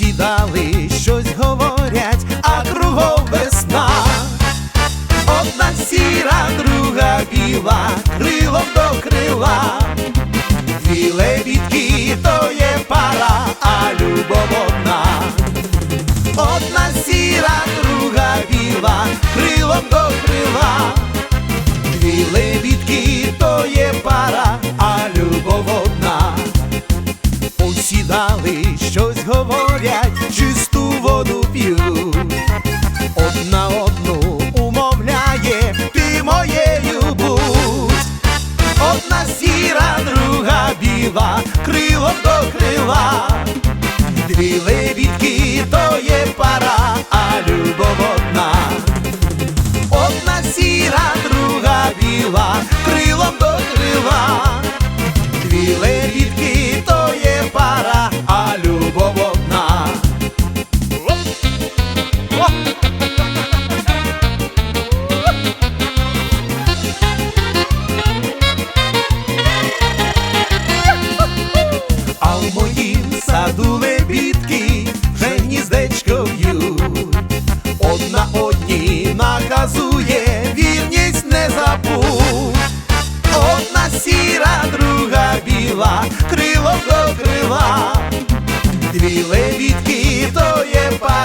сідали, щось говорять, а кругом весна. Одна сіра, друга біла, крилом до крила. Дві лебідки то є пара, а любов одна. Одна сіра, друга біла, крилом до крила. Дві лебідки дали, щось говорять, чисту воду п'ють. Одна одну умовляє, ти моєю будь. Одна сіра, друга біла, крило до крила, дві левітки то є пара. наказує, вірність не забудь. Одна сіра, друга біла, крило до крила, дві левітки то є пара.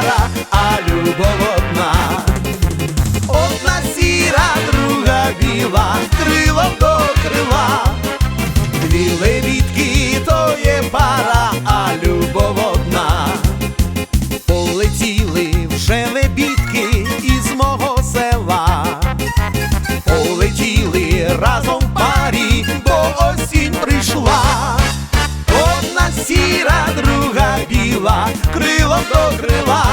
do